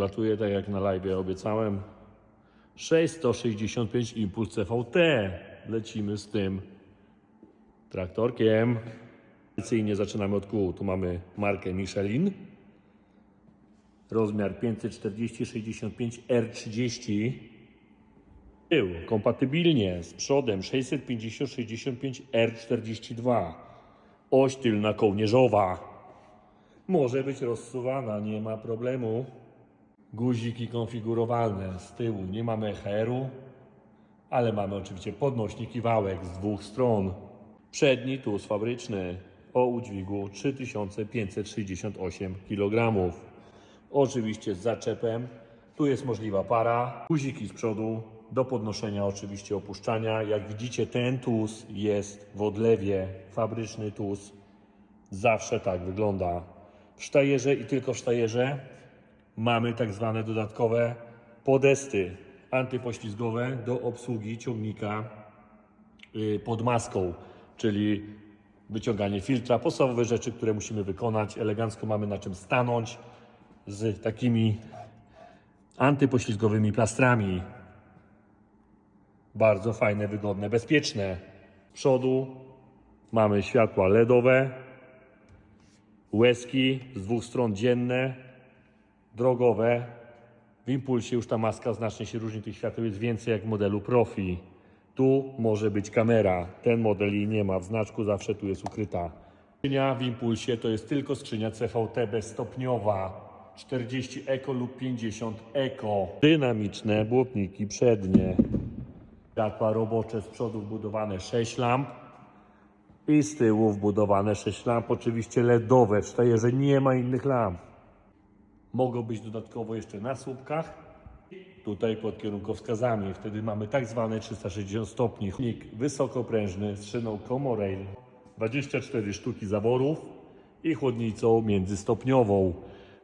wlatuje, tak jak na live obiecałem. 665 Impuls CVT. Lecimy z tym traktorkiem. Tradycyjnie zaczynamy od kół. Tu mamy markę Michelin. Rozmiar 540-65 R30. Tył kompatybilnie z przodem 650-65 R42. Oś tylna kołnierzowa. Może być rozsuwana, nie ma problemu. Guziki konfigurowalne z tyłu. Nie mamy HR-u, ale mamy oczywiście podnośnik i wałek z dwóch stron. Przedni tuz fabryczny o udźwigu 3568 kg. Oczywiście z zaczepem. Tu jest możliwa para. Guziki z przodu do podnoszenia oczywiście opuszczania. Jak widzicie ten tuz jest w odlewie. Fabryczny tuz. Zawsze tak wygląda. W sztajerze i tylko w sztajerze mamy tak zwane dodatkowe podesty antypoślizgowe do obsługi ciągnika y, pod maską, czyli wyciąganie filtra, podstawowe rzeczy, które musimy wykonać. Elegancko mamy na czym stanąć z takimi antypoślizgowymi plastrami. Bardzo fajne, wygodne, bezpieczne. Z przodu mamy światła LEDowe, łezki z dwóch stron dzienne, drogowe. W impulsie już ta maska znacznie się różni, tych świateł jest więcej jak w modelu Profi. Tu może być kamera, ten model jej nie ma, w znaczku zawsze tu jest ukryta. Skrzynia w impulsie to jest tylko skrzynia CVT bezstopniowa. 40 Eko lub 50 Eko. Dynamiczne błotniki przednie. Światła robocze z przodu wbudowane 6 lamp i z tyłu wbudowane 6 lamp, oczywiście LEDowe. W sztajerze nie ma innych lamp. Mogą być dodatkowo jeszcze na słupkach. Tutaj pod kierunkowskazami. Wtedy mamy tak zwane 360 stopni. Chłodnik wysokoprężny z szyną Comorail. 24 sztuki zaworów i chłodnicą międzystopniową.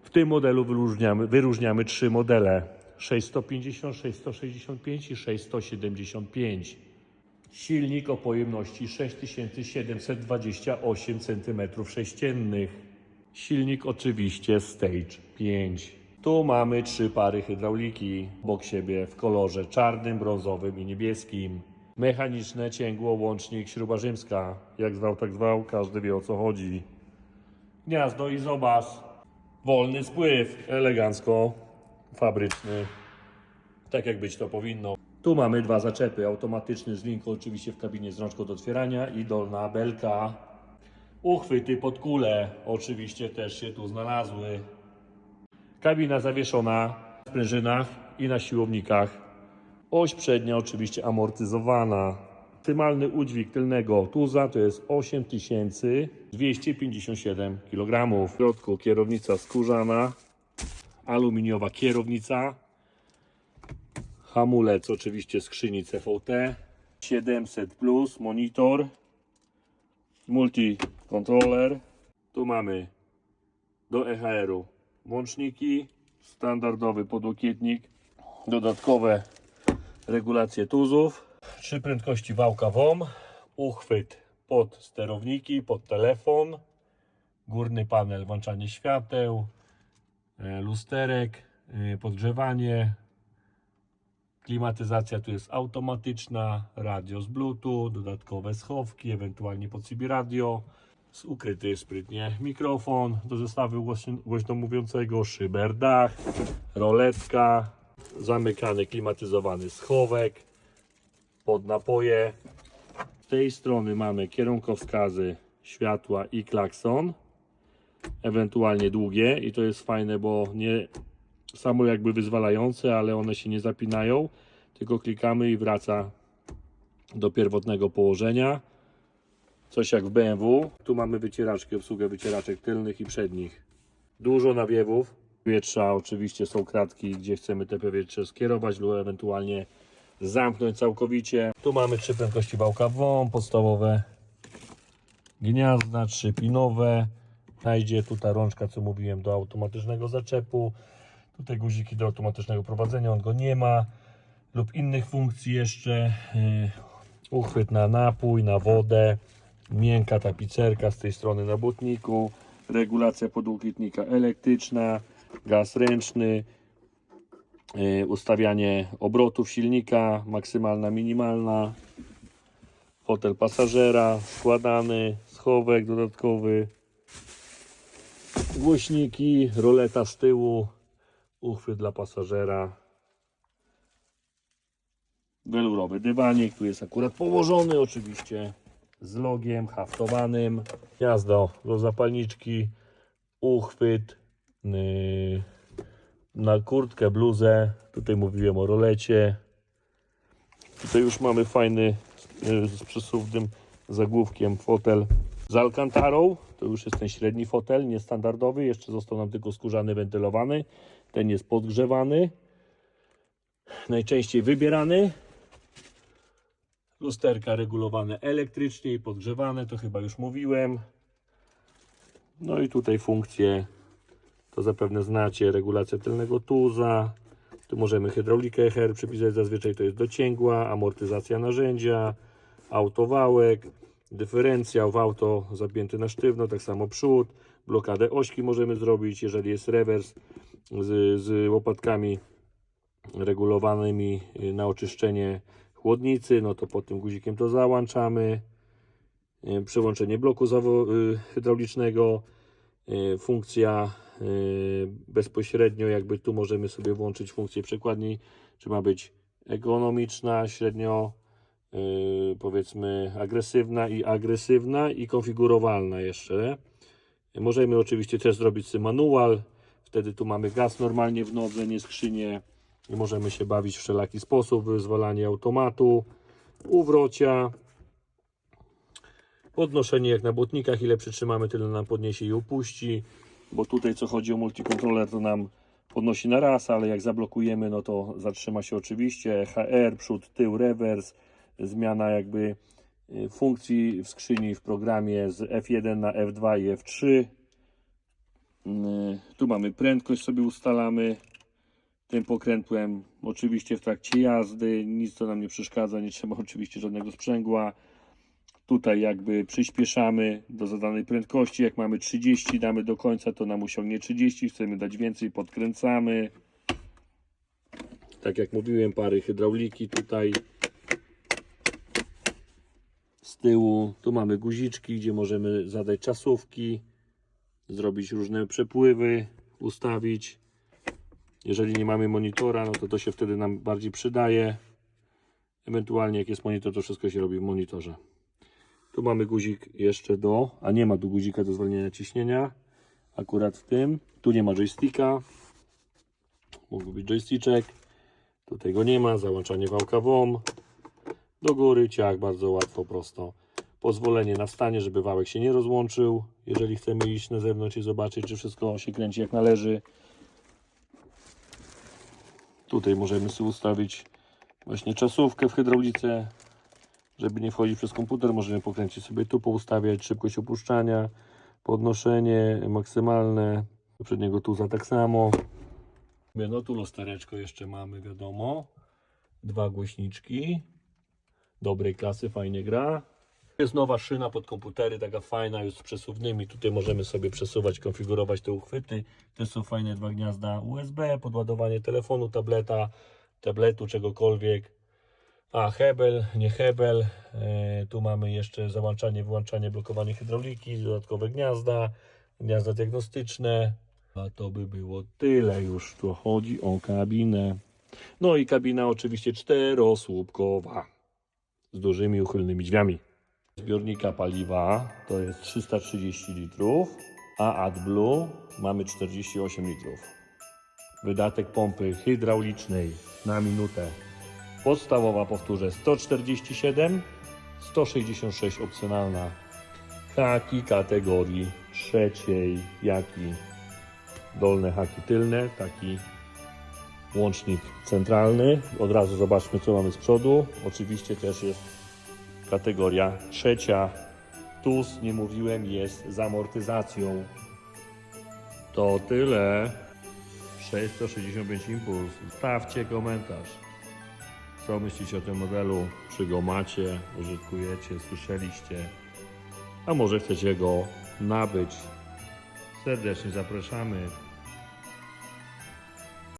W tym modelu wyróżniamy, wyróżniamy trzy modele. 650, 665 i 675. Silnik o pojemności 6728 cm3. Silnik oczywiście Stage 5. Tu mamy trzy pary hydrauliki obok siebie w kolorze czarnym, brązowym i niebieskim. Mechaniczne cięgło, łącznik, śruba rzymska. Jak zwał, tak zwał, każdy wie o co chodzi. Gniazdo i zobas. Wolny spływ, elegancko, fabryczny. Tak jak być to powinno. Tu mamy dwa zaczepy. Automatyczny z linką oczywiście w kabinie z rączką do otwierania i dolna belka. Uchwyty pod kulę oczywiście też się tu znalazły. Kabina zawieszona na sprężynach i na siłownikach. Oś przednia oczywiście amortyzowana. Optymalny udźwig tylnego tuza to jest 8257 kg. W środku kierownica skórzana, aluminiowa kierownica, hamulec oczywiście skrzyni CVT, 700 plus monitor, multi-controller. Tu mamy. Do EHR-u włączniki, standardowy podłokietnik, dodatkowe regulacje tuzów, trzy prędkości wałka WOM, uchwyt pod sterowniki, pod telefon, górny panel włączanie świateł, e, lusterek, e, podgrzewanie, klimatyzacja tu jest automatyczna, radio z bluetooth, dodatkowe schowki, ewentualnie pod CB radio, ukryty sprytnie mikrofon do zestawu głośno- głośno mówiącego, szyber dach, roletka, zamykany klimatyzowany schowek, pod napoje. Z tej strony mamy kierunkowskazy, światła i klakson, ewentualnie długie i to jest fajne, bo nie samo jakby wyzwalające, ale one się nie zapinają, tylko klikamy i wraca do pierwotnego położenia. Coś jak w BMW. Tu mamy wycieraczki, obsługę wycieraczek tylnych i przednich. Dużo nawiewów. Powietrza oczywiście są kratki, gdzie chcemy te powietrze skierować lub ewentualnie zamknąć całkowicie. Tu mamy trzy prędkości wałka WOM, podstawowe gniazda, trzypinowe. Znajdzie tutaj rączka, co mówiłem, do automatycznego zaczepu. Tutaj guziki do automatycznego prowadzenia, on go nie ma. Lub innych funkcji jeszcze. Yy, Uchwyt na napój, na wodę. Miękka tapicerka z tej strony na błotniku. Regulacja podłokietnika elektryczna. Gaz ręczny. y, ustawianie obrotów silnika, maksymalna, minimalna, fotel pasażera, składany, schowek dodatkowy, głośniki, roleta z tyłu, uchwyt dla pasażera, welurowy dywanik, tu jest akurat położony oczywiście z logiem haftowanym, gniazdo do zapalniczki, uchwyt yy, na kurtkę, bluzę, tutaj mówiłem o rolecie, tutaj już mamy fajny yy, z przesuwnym zagłówkiem fotel z Alcantarą, to już jest ten średni fotel, niestandardowy, jeszcze został nam tylko skórzany, wentylowany, ten jest podgrzewany, najczęściej wybierany, lusterka regulowane elektrycznie i podgrzewane, to chyba już mówiłem. No i tutaj funkcje, to zapewne znacie, regulacja tylnego tuza. Tu możemy hydraulikę HR przypisać, zazwyczaj to jest docięgła, amortyzacja narzędzia, autowałek, dyferencjał w auto zapięty na sztywno, tak samo przód, blokadę ośki możemy zrobić, jeżeli jest rewers z, z łopatkami regulowanymi y, na oczyszczenie chłodnicy, no to pod tym guzikiem to załączamy. Y, Przełączenie bloku y, hydraulicznego, y, funkcja bezpośrednio, jakby tu możemy sobie włączyć funkcję przekładni, czy ma być ekonomiczna, średnio powiedzmy agresywna i agresywna i konfigurowalna jeszcze. Możemy oczywiście też zrobić manual, wtedy tu mamy gaz normalnie w nodze, nie skrzynię i możemy się bawić w wszelaki sposób, wyzwalanie automatu, uwrocia, podnoszenie jak na błotnikach, ile przytrzymamy, tyle nam podniesie i upuści, bo tutaj co chodzi o multikontroler, to nam podnosi na raz, ale jak zablokujemy, no to zatrzyma się oczywiście, HR, przód, tył, rewers, zmiana jakby y, funkcji w skrzyni w programie z F1 na F2 i F3. Y, Tu mamy prędkość sobie ustalamy tym pokrętłem. Oczywiście w trakcie jazdy nic to nam nie przeszkadza, nie trzeba oczywiście żadnego sprzęgła. Tutaj jakby przyspieszamy do zadanej prędkości. Jak mamy 30, damy do końca, to nam osiągnie 30. Chcemy dać więcej, podkręcamy. Tak jak mówiłem, pary hydrauliki tutaj z tyłu. Tu mamy guziczki, gdzie możemy zadać czasówki, zrobić różne przepływy, ustawić. Jeżeli nie mamy monitora, no to to się wtedy nam bardziej przydaje. Ewentualnie jak jest monitor, to wszystko się robi w monitorze. Tu mamy guzik jeszcze do, a nie ma tu guzika do zwolnienia ciśnienia. Akurat w tym. Tu nie ma joysticka. Mógł być joysticzek. Tutaj go nie ma. Załączanie wałka WOM. Do góry ciach, bardzo łatwo, prosto. Pozwolenie na stanie, żeby wałek się nie rozłączył. Jeżeli chcemy iść na zewnątrz i zobaczyć, czy wszystko się kręci jak należy. Tutaj możemy sobie ustawić właśnie czasówkę w hydraulice, żeby nie wchodzić przez komputer. Możemy pokręcić sobie tu, poustawiać szybkość opuszczania, podnoszenie maksymalne, poprzedniego tuza tak samo. No tu lustereczko jeszcze mamy, wiadomo. Dwa głośniczki. Dobrej klasy, fajnie gra. Jest nowa szyna pod komputery, taka fajna, już z przesuwnymi. Tutaj możemy sobie przesuwać, konfigurować te uchwyty. Te są fajne dwa gniazda USB, podładowanie telefonu, tableta, tabletu, czegokolwiek. A, hebel, nie hebel. E, tu mamy jeszcze załączanie, wyłączanie, blokowanie hydrauliki, dodatkowe gniazda, gniazda diagnostyczne. A to by było tyle już. Tu chodzi o kabinę. No i kabina oczywiście czterosłupkowa z dużymi uchylnymi drzwiami. Zbiornika paliwa to jest 330 litrów, a AdBlue mamy 48 litrów. Wydatek pompy hydraulicznej na minutę podstawowa powtórzę 147, 166 opcjonalna. Haki kategorii trzeciej, jak i dolne haki tylne, taki łącznik centralny. Od razu zobaczmy co mamy z przodu. Oczywiście też jest kategoria trzecia. TUS, nie mówiłem, jest z amortyzacją. To tyle. 665 impuls. Stawcie komentarz. Co myślicie o tym modelu? Czy go macie, użytkujecie, słyszeliście? A może chcecie go nabyć? Serdecznie zapraszamy.